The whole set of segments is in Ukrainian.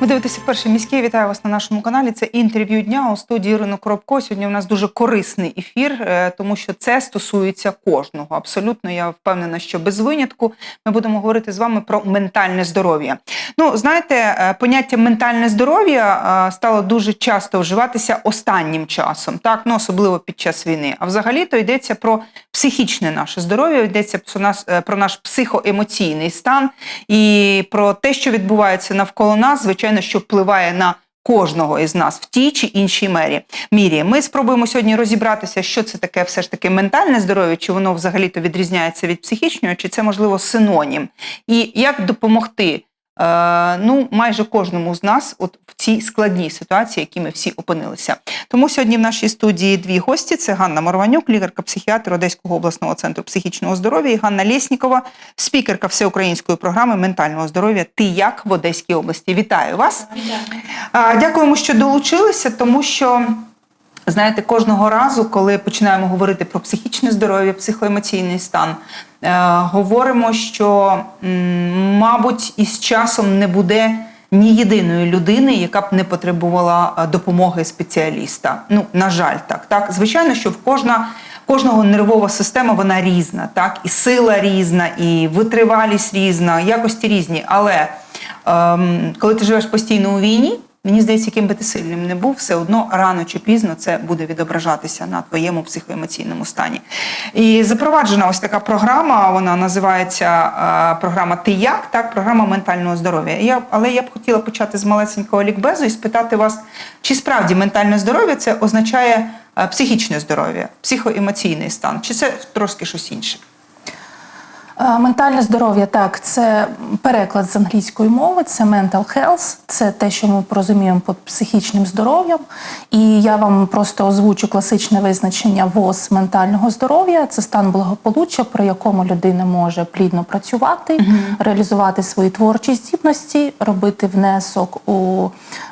Ви дивитеся перший міський. Вітаю вас на нашому каналі. Це інтерв'ю дня у студії Ірина Коробко. Сьогодні у нас дуже корисний ефір, е, тому що це стосується кожного. Абсолютно, я впевнена, що без винятку ми будемо говорити з вами про ментальне здоров'я. Ну, знаєте, е, поняття ментальне здоров'я е, стало дуже часто вживатися останнім часом, так ну особливо під час війни. А взагалі то йдеться про психічне наше здоров'я, йдеться про нас е, про наш психоемоційний стан і про те, що відбувається навколо нас, звичайно, що впливає на кожного із нас в тій чи іншій мері мірі. Ми спробуємо сьогодні розібратися, що це таке, все ж таки ментальне здоров'я, чи воно взагалі-то відрізняється від психічного, чи це можливо синонім, і як допомогти. Е, Ну, майже кожному з нас, от в цій складній ситуації, в якій ми всі опинилися. Тому сьогодні в нашій студії дві гості: це Ганна Морванюк, лікарка-психіатр Одеського обласного центру психічного здоров'я, і Ганна Лєснікова, спікерка всеукраїнської програми ментального здоров'я Ти як в Одеській області. Вітаю вас! Дякуємо, що долучилися, тому що. Знаєте, кожного разу, коли починаємо говорити про психічне здоров'я, психоемоційний стан, е, говоримо, що, мабуть, із часом не буде ні єдиної людини, яка б не потребувала е, допомоги спеціаліста. Ну, на жаль, так. так. Звичайно, що в кожна. Кожного нервова система вона різна, так і сила різна, і витривалість різна, якості різні. Але ем, коли ти живеш постійно у війні, Мені здається, яким би ти сильним не був, все одно рано чи пізно це буде відображатися на твоєму психоемоційному стані. І запроваджена ось така програма. Вона називається е, програма Ти як так, програма ментального здоров'я. Я, але я б хотіла почати з малесенького лікбезу і спитати вас, чи справді ментальне здоров'я це означає е, психічне здоров'я, психоемоційний стан, чи це трошки щось інше? Е, Ментальне здоров'я так, це переклад з англійської мови, це mental health, це те, що ми порозуміємо під психічним здоров'ям. І я вам просто озвучу класичне визначення ВОЗ ментального здоров'я. Це стан благополуччя, при якому людина може плідно працювати, реалізувати свої творчі здібності, робити внесок у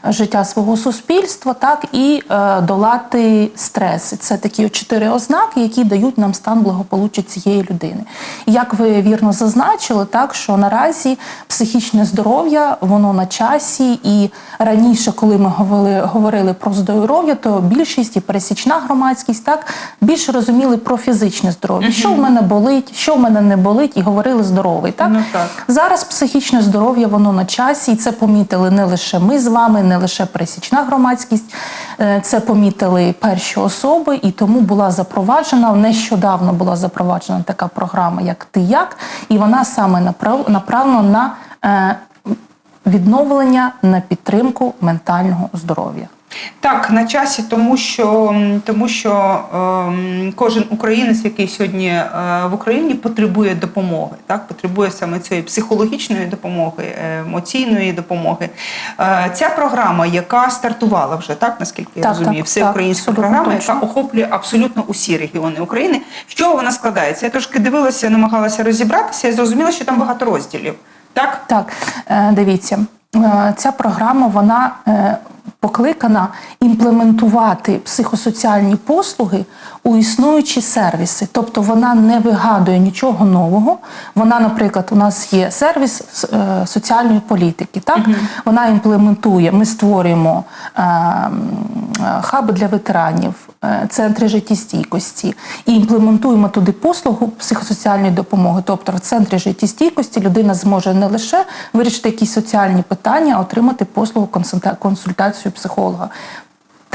життя свого суспільства, так і е, долати стреси. Це такі чотири ознаки, які дають нам стан благополуччя цієї людини. Як ви вірно зазначили, так що наразі психічне здоров'я воно на часі, і раніше, коли ми говорили, говорили про здоров'я, то більшість і пересічна громадськість так більше розуміли про фізичне здоров'я, що в мене болить, що в мене не болить, і говорили здоровий. Так Ну, так. зараз психічне здоров'я воно на часі, і це помітили не лише ми з вами, не лише пересічна громадськість. Е, Це помітили перші особи, і тому була запроваджена нещодавно була запроваджена така програма, як Ти як, і вона саме направ- направлена на е, відновлення на підтримку ментального здоров'я. Так, на часі, тому що, тому що ем, кожен українець, який сьогодні е, в Україні потребує допомоги, так потребує саме цієї психологічної допомоги, е, емоційної допомоги. Е, ця програма, яка стартувала вже, так наскільки я Так, розумію, так, всеукраїнська так, програма, точно. яка охоплює абсолютно усі регіони України. З чого вона складається? Я трошки дивилася, намагалася розібратися і зрозуміла, що там багато розділів. Так, Так, е, дивіться, е, ця програма вона е, покликана імплементувати психосоціальні послуги у існуючі сервіси. Тобто вона не вигадує нічого нового. Вона, наприклад, у нас є сервіс е, соціальної політики. Так, вона імплементує. Ми створюємо е, е, хаби для ветеранів, е, центри життєстійкості і імплементуємо туди послугу психосоціальної допомоги. Тобто в центрі життєстійкості людина зможе не лише вирішити якісь соціальні питання, а отримати послугу консульта- консультацію психолога.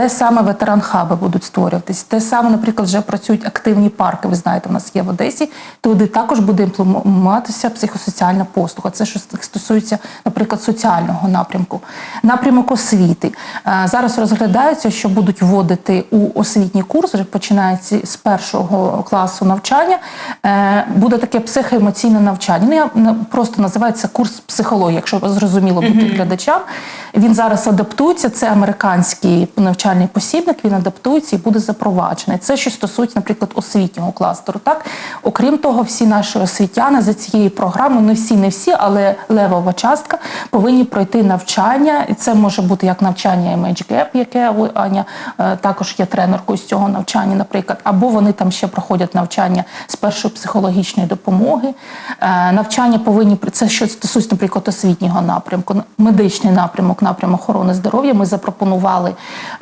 Те саме ветеран-хаби будуть створюватись. Те саме, наприклад, вже працюють активні парки. Ви знаєте, у нас є в Одесі. Туди також буде імплементуватися психосоціальна послуга. Це що стосується, наприклад, соціального напрямку. Напрямок освіти. Е, Зараз розглядається, що будуть вводити у освітній курс, вже починається з першого класу навчання. Е, Буде таке психоемоційне навчання. Ну, я просто називається курс психології, якщо зрозуміло бути глядачам. Він зараз адаптується. Це американський навчальний навчальний посібник, він адаптується і буде запроваджений. Це що стосується, наприклад, освітнього кластеру. Так, окрім того, всі наші освітяни за цією програмою, не всі, не всі, але левова частка повинні пройти навчання. І це може бути як навчання Image Gap, яке Аня е, також є тренеркою з цього навчання, наприклад, або вони там ще проходять навчання з першої психологічної допомоги. Е, Навчання повинні це що стосується, наприклад, освітнього напрямку, медичний напрямок, напрямок охорони здоров'я. Ми запропонували,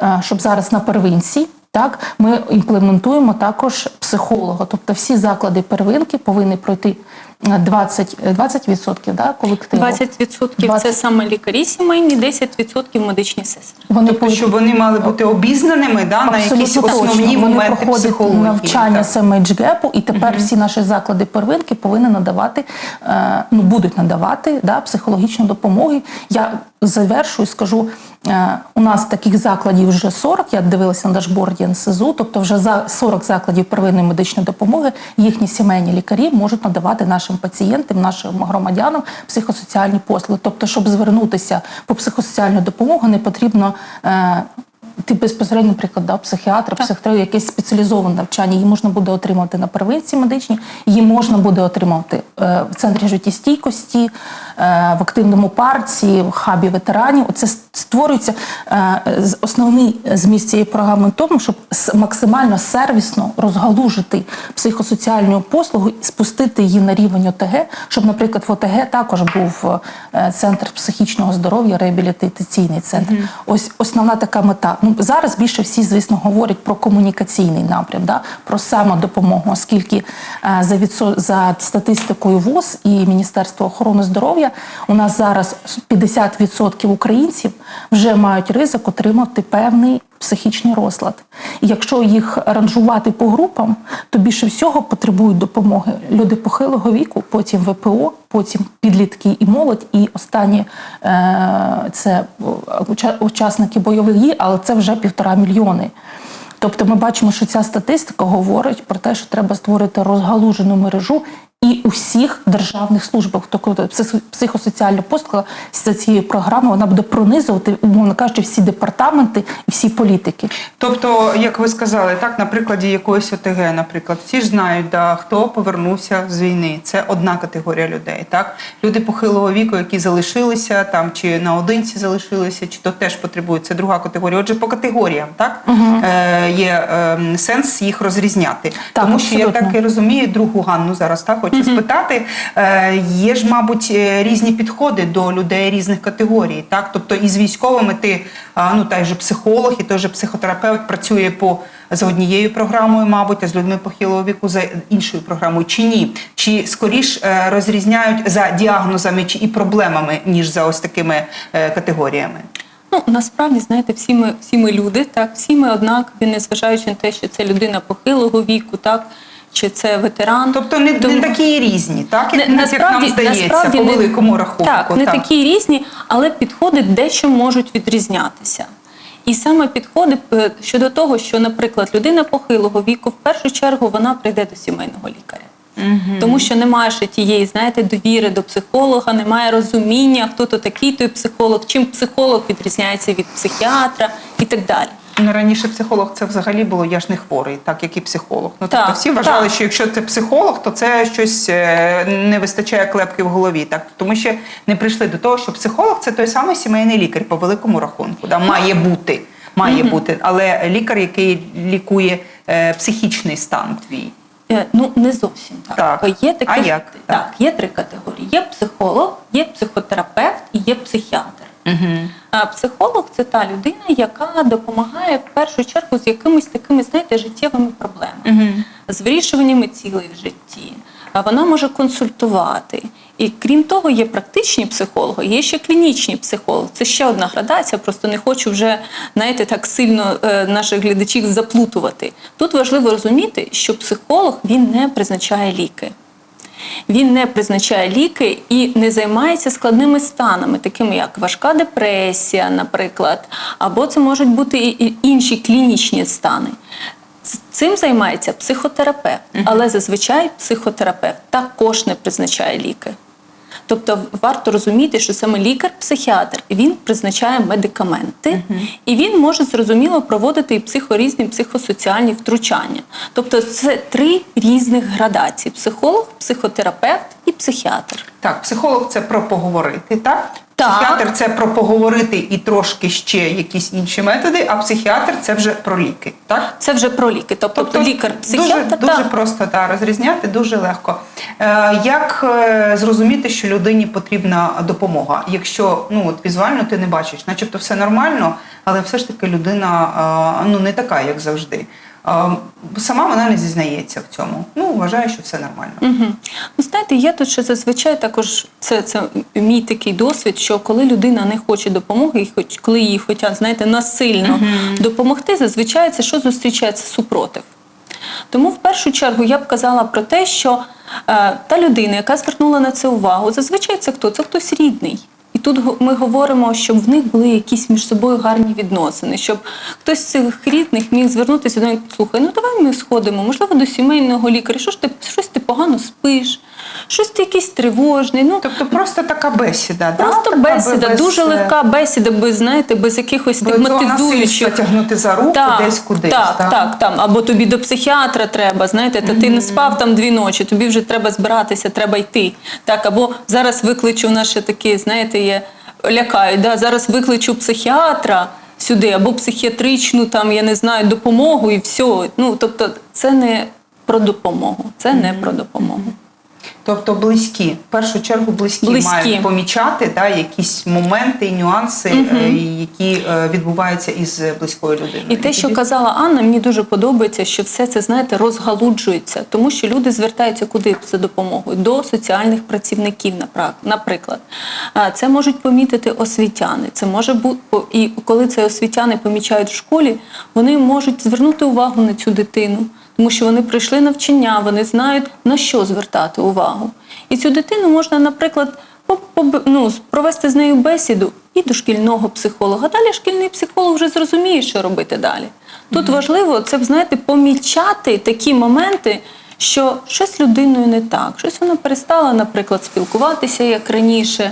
е, щоб зараз на первинці. Так, ми імплементуємо також психолога, тобто всі заклади первинки повинні пройти 20%, 20% да, колективу. 20% це саме лікарі сімейні, 10% медичні сестри. Вони Тобто, щоб вони мали бути обізнаними да, на якісь основні точно. Вони проходять психології. навчання так. саме гепу, і тепер всі наші заклади первинки повинні надавати, е, ну будуть надавати да, психологічну допомогу. Я завершую, скажу. е, У нас таких закладів вже 40, я дивилася на дашборді НСЗУ, тобто вже за 40 закладів первинної медичної допомоги їхні сімейні лікарі можуть надавати нашим пацієнтам, нашим громадянам психосоціальні послуги. Тобто, щоб звернутися по психосоціальну допомогу, не потрібно ти безпосередньо, наприклад, да, психіатр, психотерапевт, якесь спеціалізоване навчання. Її можна буде отримати на первинці медичній, її можна буде отримати е, в центрі життєстійкості, е, в активному парці, в хабі ветеранів. Оце створюється е, основний зміст цієї програми в тому, щоб максимально сервісно розгалужити психосоціальну послугу і спустити її на рівень ОТГ, щоб, наприклад, в ОТГ також був е, центр психічного здоров'я, реабілітаційний центр. Ось основна така мета. Ну зараз більше всі, звісно, говорять про комунікаційний напрям, да? про самодопомогу, оскільки е, за відсо... за статистикою ВОЗ і Міністерства охорони здоров'я у нас зараз 50% українців вже мають ризик отримати певний психічний розлад. І якщо їх ранжувати по групам, то більше всього потребують допомоги люди похилого віку, потім ВПО, потім підлітки і молодь, і останні е, це учасники бойових дій, але це вже півтора мільйони. Тобто ми бачимо, що ця статистика говорить про те, що треба створити розгалужену мережу і у всіх державних службах. Тобто психосоціальна послуга за цією програмою вона буде пронизувати, умовно кажучи, всі департаменти і всі політики. Тобто, як ви сказали, так на прикладі якоїсь ОТГ, наприклад, всі ж знають, да, хто повернувся з війни. Це одна категорія людей. Так, люди похилого віку, які залишилися там, чи наодинці залишилися, чи то теж потребують. Це друга категорія. Отже, по категоріям, так е, є е, сенс їх розрізняти. Так, Тому що я так і розумію, другу Ганну зараз так хочу спитати. Е, є ж, мабуть, е, різні підходи до людей різних категорій. Так, тобто із військовими ти ну той же психолог і той же психотерапевт працює по за однією програмою, мабуть, а з людьми похилого віку за іншою програмою. Чи ні? Чи скоріш е, розрізняють за діагнозами чи і проблемами, ніж за ось такими категоріями? Ну насправді знаєте, всі ми всі ми люди, так всі ми однакові, незважаючи на те, що це людина похилого віку, так чи це ветеран. Тобто не, Тому- не такі різні, так як, Не- як нам здається, по не- великому рахунку. Так, не такі різні, але підходи дещо можуть відрізнятися. І саме підходи е, щодо того, що, наприклад, людина похилого віку, в першу чергу вона прийде до сімейного лікаря. Тому що немає ще тієї, знаєте, довіри до психолога, немає розуміння, хто то такий той психолог, чим психолог відрізняється від психіатра і так далі. Ну, раніше психолог це взагалі було я ж не хворий, так як і психолог. Ну Так, тобто всі вважали, так. що якщо це психолог, то це щось е, не вистачає клепки в голові. Так тому що не прийшли до того, що психолог це той самий сімейний лікар по великому рахунку. Да, має бути, має бути, але лікар, який лікує е, психічний стан твій. Е, Ну не зовсім так. Так. Є такі, А як? Так, є три категорії: є психолог, є психотерапевт і є психіатр. А Психолог це та людина, яка допомагає в першу чергу з якимись такими, знаєте, життєвими проблемами, з вирішуваннями цілей в житті. А Вона може консультувати. І крім того, є практичні психологи, є ще клінічні психологи. Це ще одна градація. Просто не хочу вже знаєте, так сильно е, наших глядачів заплутувати. Тут важливо розуміти, що психолог він не призначає ліки. Він не призначає ліки і не займається складними станами, такими як важка депресія, наприклад, або це можуть бути і інші клінічні стани. Цим займається психотерапевт, але зазвичай психотерапевт також не призначає ліки. Тобто варто розуміти, що саме лікар-психіатр він призначає медикаменти, і він може зрозуміло проводити і психорізні, психосоціальні втручання. Тобто це три різних градації: психолог, психотерапевт і психіатр. Так, психолог це про поговорити, так? Так. Психіатр це про поговорити і трошки ще якісь інші методи, а психіатр це вже про ліки, так? Це вже про ліки. Тобто, лікар-психіатр дуже, дуже просто та, розрізняти, дуже легко. Е, як е, зрозуміти, що людині потрібна допомога? Якщо ну, от, візуально ти не бачиш, начебто все нормально, але все ж таки людина е, ну, не така, як завжди. Сама вона не зізнається в цьому. Ну, вважає, що все нормально. Угу. Ну, знаєте, я тут ще зазвичай також це, це мій такий досвід, що коли людина не хоче допомоги, і хоч коли їй хочуть, знаєте, насильно допомогти, зазвичай це що зустрічається супротив. Тому в першу чергу я б казала про те, що е, та людина, яка звернула на це увагу, зазвичай це хто? Це хтось рідний. І тут ми говоримо, щоб в них були якісь між собою гарні відносини, щоб хтось з цих рідних міг звернутися до них, слухай, ну давай ми сходимо, можливо, до сімейного лікаря. Що ж ти щось ти погано спиш, щось ти якийсь тривожний. Ну Тобто просто така бесіда. просто Така бесіда, без, дуже е, легка бесіда, без знаєте, без якихось стигматизуючих. насильства тягнути за руку десь кудись. Так, так, там. Або тобі до психіатра треба, знаєте, та ти не спав там дві ночі, тобі вже треба збиратися, треба йти. Так, або зараз викличу ще такі, знаєте, є лякають, да, зараз викличу психіатра сюди, або психіатричну, там, я не знаю, допомогу і все. Ну, тобто, це не про допомогу. Це не про допомогу. Тобто близькі, в першу чергу близькі, Близькі. мають помічати да, якісь моменти і нюанси, е, які е, відбуваються із близькою людиною. І те, що казала Анна, мені дуже подобається, що все це знаєте розгалуджується, тому що люди звертаються куди за допомогою до соціальних працівників, наприклад. Це можуть помітити освітяни. Це може бути і коли це освітяни помічають в школі, вони можуть звернути увагу на цю дитину, тому що вони пройшли навчання, вони знають на що звертати увагу. І цю дитину можна, наприклад, ну, провести з нею бесіду і до шкільного психолога. Далі шкільний психолог вже зрозуміє, що робити далі. Тут важливо це, знаєте, помічати такі моменти, що щось людиною не так, щось вона перестала, наприклад, спілкуватися як раніше.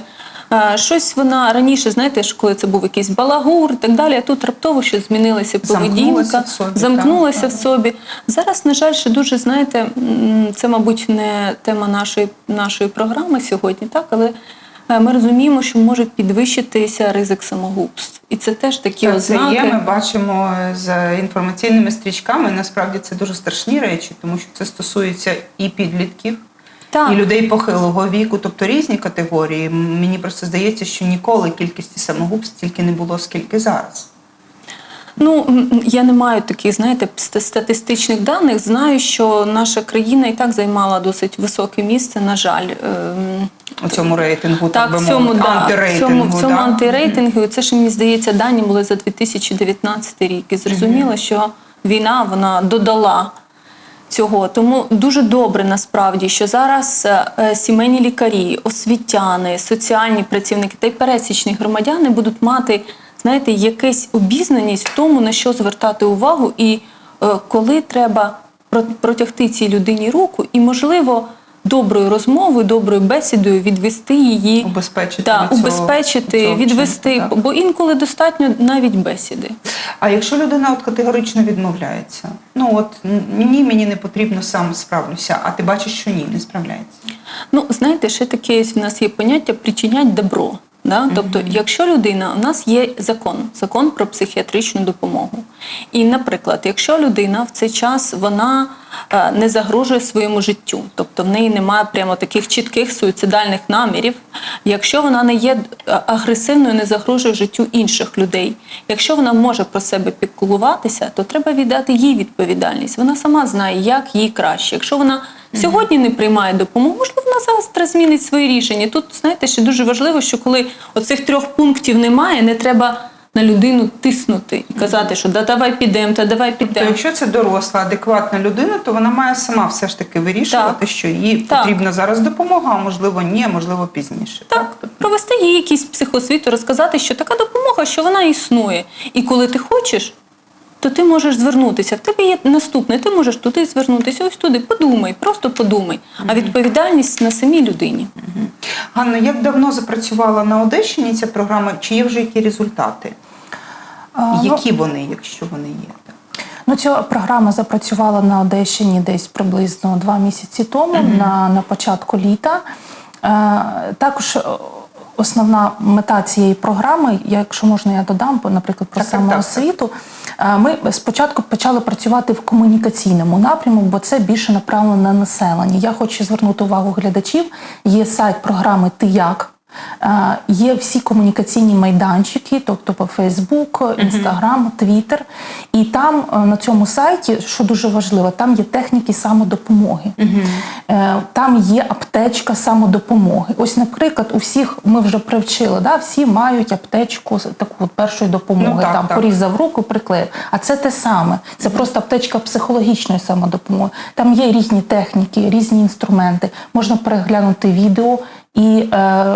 Щось вона раніше, знаєте, коли це був якийсь балагур і так далі, а тут раптово щось змінилася поведінка, замкнулася в собі. Зараз, на жаль, ще дуже знаєте, це, мабуть, не тема нашої, нашої програми сьогодні, так, але е, ми розуміємо, що може підвищитися ризик самогубств. І це теж такі Це, це ознаки. є, ми бачимо з інформаційними стрічками. Насправді це дуже страшні речі, тому що це стосується і підлітків, Так. і людей похилого віку, тобто різні категорії. Мені просто здається, що ніколи кількості самогубств стільки не було, скільки зараз. Ну я не маю таких, знаєте, статистичних даних. Знаю, що наша країна і так займала досить високе місце. На жаль, Ем, У цьому рейтингу, так, так би цьому мовити, да, антирейтингу. цьому, в цьому да? антирейтингу. Це ж мені здається, дані були за 2019 рік. І зрозуміло, що війна вона додала. Цього. Тому дуже добре насправді, що зараз е, е, сімейні лікарі, освітяни, соціальні працівники та й пересічні громадяни будуть мати, знаєте, якесь обізнаність в тому, на що звертати увагу, і е, коли треба про- протягти цій людині руку, і можливо доброю розмовою, доброю бесідою відвести її, Убезпечити да, цього- убезпечити, цього відвести, вчинку, так. бо інколи достатньо навіть бесіди. А якщо людина от категорично відмовляється, ну от ні, мені не потрібно, сам справлюся, а ти бачиш, що ні, не справляється. Ну, знаєте, ще таке в нас є поняття причинять добро. Да? Тобто, якщо людина, у нас є закон, закон про психіатричну допомогу. І, наприклад, якщо людина в цей час вона не загрожує своєму життю, тобто в неї немає прямо таких чітких суїцидальних намірів, якщо вона не є е, агресивною, не загрожує життю інших людей, якщо вона може про себе піклуватися, то треба віддати їй відповідальність. Вона сама знає, як їй краще. Якщо вона сьогодні не приймає допомогу, можливо, вона завтра змінить свої рішення. Тут, знаєте, ще дуже важливо, що коли оцих трьох пунктів немає, не треба на людину тиснути і казати, що да давай підемо, та давай Тобто, якщо це доросла, адекватна людина, то вона має сама все ж таки вирішувати, Так. що їй Так. потрібна зараз допомога, а можливо, ні, можливо, пізніше. Так, провести їй якийсь психосвіт, розказати, що така допомога, що вона існує. І коли ти хочеш, то ти можеш звернутися. В тебе є наступне, ти можеш туди звернутися, ось туди. Подумай, просто подумай. А відповідальність на самій людині. Ганна, як давно запрацювала на Одещині ця програма? Чи є вже які результати? Ну, Які вони, якщо вони є? Ну, ця програма запрацювала на Одещині десь приблизно два місяці тому, на, на початку літа. Е, також е, основна мета цієї програми, якщо можна, я додам, наприклад, про Так, так, самоосвіту. Е, Ми спочатку почали працювати в комунікаційному напрямку, бо це більше направлено на населення. Я хочу звернути увагу глядачів. Є сайт програми Ти як. Е, Є всі комунікаційні майданчики, тобто по Фейсбук, Інстаграм, Твіттер. І там е, на цьому сайті, що дуже важливо, там є техніки самодопомоги. Е, Там є аптечка самодопомоги. Ось, наприклад, у всіх ми вже привчили, да, всі мають аптечку таку от першої допомоги. Ну, так, там так. порізав руку, приклеїв. А це те саме. Це просто аптечка психологічної самодопомоги. Там є різні техніки, різні інструменти. Можна переглянути відео і е,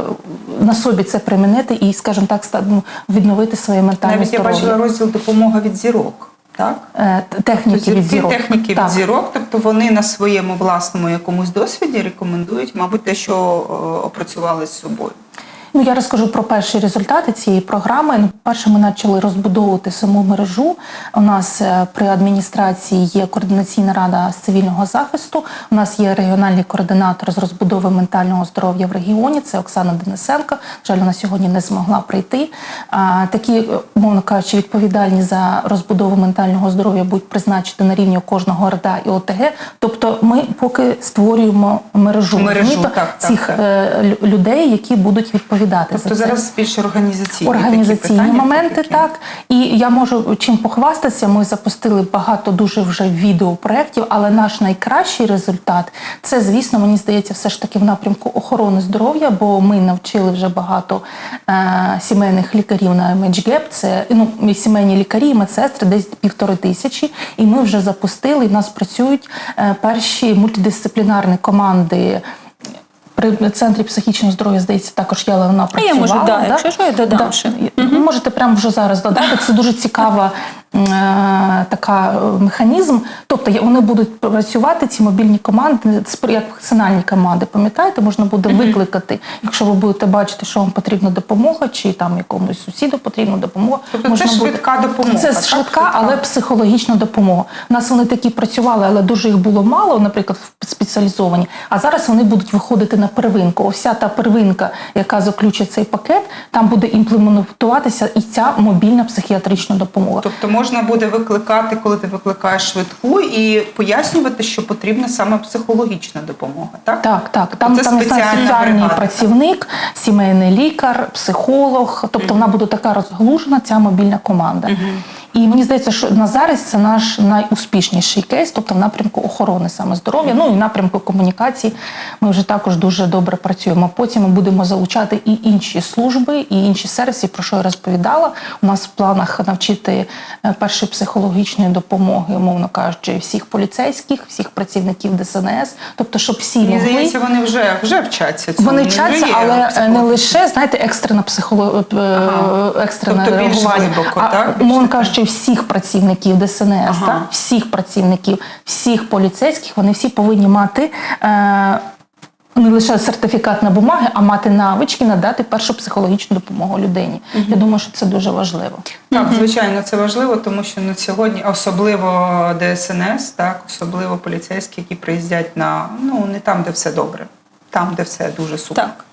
на собі це примінити і, скажімо так, ну, відновити своє ментальне Навіть я бачила розділ допомога від зірок. Так? Е, Техніки Тобто від зірок. техніки Так. від зірок, тобто вони на своєму власному якомусь досвіді рекомендують, мабуть, те, що е, опрацювали з собою. Ну, я розкажу про перші результати цієї програми. Ну, перше, ми почали розбудовувати саму мережу. У нас е, при адміністрації є координаційна рада з цивільного захисту. У нас є регіональний координатор з розбудови ментального здоров'я в регіоні. Це Оксана Денисенко. Жаль, вона сьогодні не змогла прийти. А, такі, умовно кажучи, відповідальні за розбудову ментального здоров'я будуть призначені на рівні кожного РДА і ОТГ. Тобто, ми поки створюємо мережу, Мережу, так, так, цих так. е, людей, які будуть відповідати Тобто за це. зараз більш організаційні, Організаційні такі питання, моменти, такі. так. І я можу чим похвастатися. Ми запустили багато дуже вже відеопроєктів, але наш найкращий результат це, звісно, мені здається, все ж таки в напрямку охорони здоров'я, бо ми навчили вже багато е, сімейних лікарів на MHGAP. Це ну, сімейні лікарі, і медсестри, десь півтори тисячі. І ми вже запустили. І в нас працюють е, перші мультидисциплінарні команди. При центрі психічного здоров'я, здається, також я вона А працювала. я можу, да, якщо що, я додам. Ви Можете прямо вже зараз додати. Це дуже цікава така е, механізм. Тобто вони будуть працювати ці мобільні команди, як функціональні команди. Пам'ятаєте, можна буде викликати, якщо ви будете бачити, що вам потрібна допомога, чи там якомусь сусіду потрібна допомога. Тобто можна це буде- швидка допомога. Це так? швидка, але психологічна допомога. У нас вони такі працювали, але дуже їх було мало, наприклад, спеціалізовані. А зараз вони будуть виходити на первинку. Вся та первинка, яка заключить цей пакет, там буде імплементуватися і ця мобільна психіатрична допомога. Тобто можна буде викликати, коли ти викликаєш швидку, і пояснювати, що потрібна саме психологічна допомога, так? Так, так. Там, Це там соціальний працівник, сімейний лікар, психолог. Тобто вона буде така розглужена, ця мобільна команда. І мені здається, що на зараз це наш найуспішніший кейс, тобто в напрямку охорони саме здоров'я, ну і в напрямку комунікації ми вже також дуже добре працюємо. Потім ми будемо залучати і інші служби, і інші сервіси, про що я розповідала. У нас в планах навчити е, першої психологічної допомоги, умовно кажучи, всіх поліцейських, всіх працівників ДСНС, тобто, щоб всі Мені могли. здається, вони вже, вже вчаться цьому. Вони вчаться, але е, не лише знаєте, екстрена психоло... е, Ага. екстрене Тобто більш глибоко, а, так? Більш умовно таке. всіх працівників ДСНС, Ага. так? всіх працівників, всіх поліцейських, вони всі повинні мати. Е... Не лише сертифікат на бумаги, а мати навички надати першу психологічну допомогу людині. Я думаю, що це дуже важливо. Так, звичайно, це важливо, тому що на сьогодні особливо ДСНС, так, особливо поліцейські, які приїздять на ну не там, де все добре, там, де все дуже супер. Так.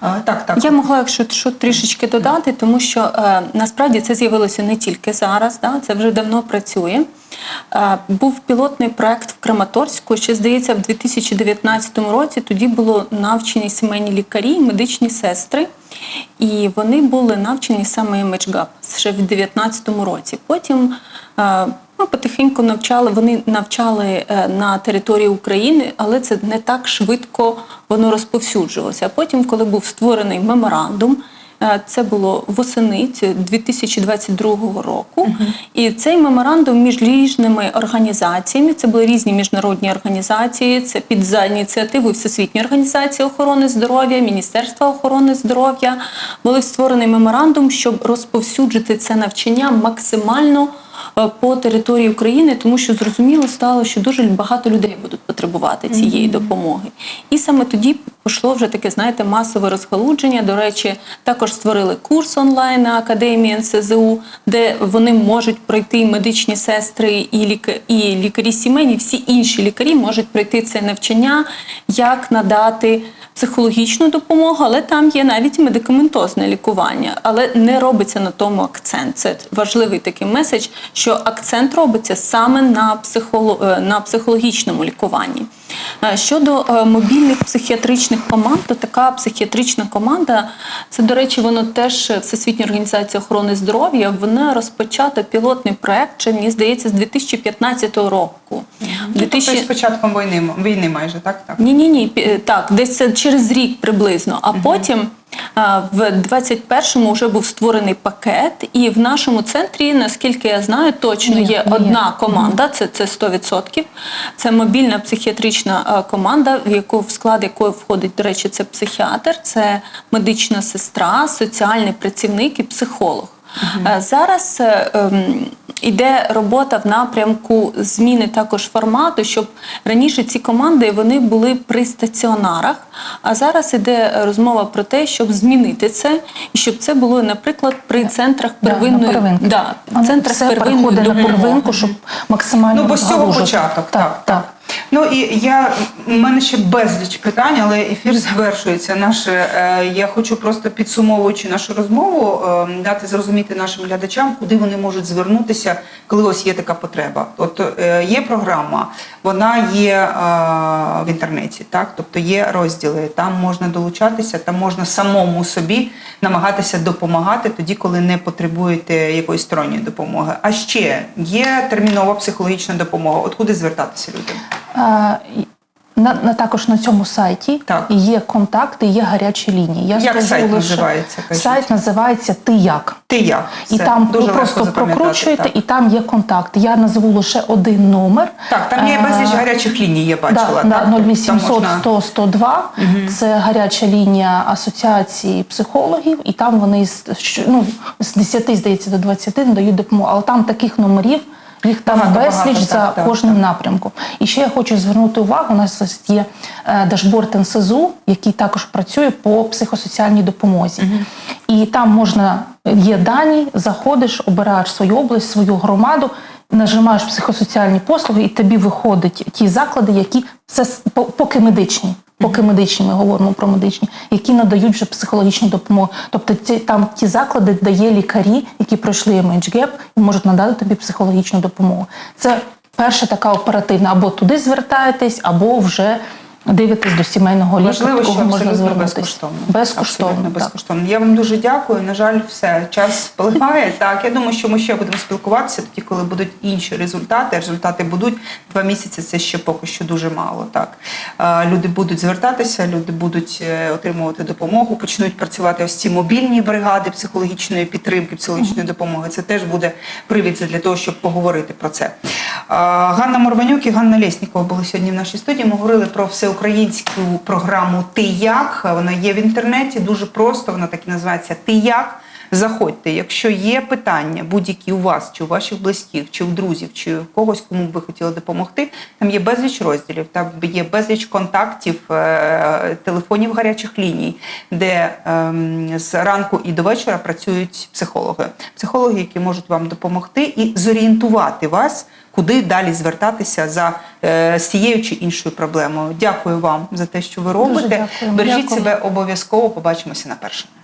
Так, так. Я могла, якщо що, трішечки додати, тому що е, насправді це з'явилося не тільки зараз, да, це вже давно працює. Е, був пілотний проект в Краматорську, ще здається, в 2019 році тоді було навчені сімейні лікарі, і медичні сестри, і вони були навчені саме MHGAP ще в 2019 році. Потім е, ми потихеньку навчали, вони навчали е, на території України, але це не так швидко воно розповсюджувалося. А потім, коли був створений меморандум, е, це було восени це 2022 року. І цей меморандум між різними організаціями, це були різні міжнародні організації, це під за ініціативою Всесвітньої організації охорони здоров'я, Міністерства охорони здоров'я, були створений меморандум, щоб розповсюджити це навчання максимально по території України, тому що зрозуміло стало, що дуже багато людей будуть потребувати цієї допомоги. І саме тоді пішло вже таке, знаєте, масове розгалудження. До речі, також створили курс онлайн на академії НСЗУ, де вони можуть пройти медичні сестри, і ліка- і лікарі сімейні, всі інші лікарі можуть пройти це навчання, як надати психологічну допомогу, але там є навіть медикаментозне лікування, але не робиться на тому акцент. Це важливий такий меседж, що акцент робиться саме на, психоло... е, на психологічному лікуванні. Е, Щодо е, мобільних психіатричних команд, то така психіатрична команда, це, до речі, воно теж Всесвітня організація охорони здоров'я, вона розпочата пілотний проект, чи мені здається, з 2015 року. Тобто з початком війни, війни майже, так? так. Ні, ні, ні, так, десь це через рік приблизно. А потім а, в 21-му вже був створений пакет, і в нашому центрі, наскільки я знаю, точно Є, одна команда, це, це 100%. Це мобільна психіатрична команда, в яку в склад якої входить, до речі, це психіатр, це медична сестра, соціальний працівник і психолог. Е, Зараз е, ем, робота в напрямку зміни також формату, щоб раніше ці команди вони були при стаціонарах, а зараз іде розмова про те, щоб змінити це, і щоб це було, наприклад, при центрах первинної первинку. да, Воно центрах все первинної переходить на первинку, щоб максимально Ну, бо з цього початок. Так, так. Ну і я у мене ще безліч питань, але ефір завершується. Наш е, я хочу просто підсумовуючи нашу розмову, е, дати зрозуміти нашим глядачам, куди вони можуть звернутися, коли ось є така потреба. От е, є програма, вона є е, в інтернеті, так тобто є розділи. Там можна долучатися, там можна самому собі намагатися допомагати тоді, коли не потребуєте якоїсь сторонньої допомоги. А ще є термінова психологічна допомога. От куди звертатися людям? На, на також на цьому сайті Так. є контакти, є гарячі лінії. Я Як скажу сайт лише- називається, кажіть? Сайт називається Ти як. Ти як? І Все. там Дуже ви просто прокручуєте, так. і там є контакт. Я назву лише один номер. Так, там є Е, безліч гарячих ліній, я бачила. Да, так? да, Тобто 0800 можна- 100 102 це гаряча лінія асоціації психологів, і там вони з, ну, з 10, здається, до 20 надають допомогу. Але там таких номерів. Їх там Багато, безліч за так, так, кожним напрямком. І ще я хочу звернути увагу: у нас є е, дашборд НСЗУ, який також працює по психосоціальній допомозі. І там можна є дані, заходиш, обираєш свою область, свою громаду, нажимаєш психосоціальні послуги, і тобі виходять ті заклади, які це поки медичні. Поки медичні, ми говоримо про медичні, які надають вже психологічну допомогу. Тобто ці там ті заклади, де є лікарі, які пройшли MHGAP і можуть надати тобі психологічну допомогу. Це перша така оперативна, або туди звертаєтесь, або вже дивитесь до сімейного лікаря, Важливо, що можна звернутися. безкоштовно. Безкоштовно. Абсолютно так. безкоштовно. Я вам дуже дякую. На жаль, все час спливає. Так, я думаю, що ми ще будемо спілкуватися тоді, коли будуть інші результати. Результати будуть два місяці. Це ще поки що дуже мало. Так люди будуть звертатися, люди будуть е, отримувати допомогу, почнуть працювати ось ці мобільні бригади психологічної підтримки, психологічної допомоги. Це теж буде привід для того, щоб поговорити про це. Ганна Морванюк і Ганна Лєснікова були сьогодні в нашій студії. Ми говорили про всеукраїнську програму Ти як вона є в інтернеті. Дуже просто вона так і називається Ти як. Заходьте, якщо є питання будь-які у вас, чи у ваших близьких, чи у друзів, чи у когось, кому б ви хотіли допомогти. Там є безліч розділів, там є безліч контактів, е, телефонів гарячих ліній, де ем, з ранку і до вечора працюють психологи. Психологи, які можуть вам допомогти і зорієнтувати вас, куди далі звертатися за е, з тією чи іншою проблемою. Дякую вам за те, що ви робите. Бережіть Дякую. себе обов'язково. Побачимося на першому.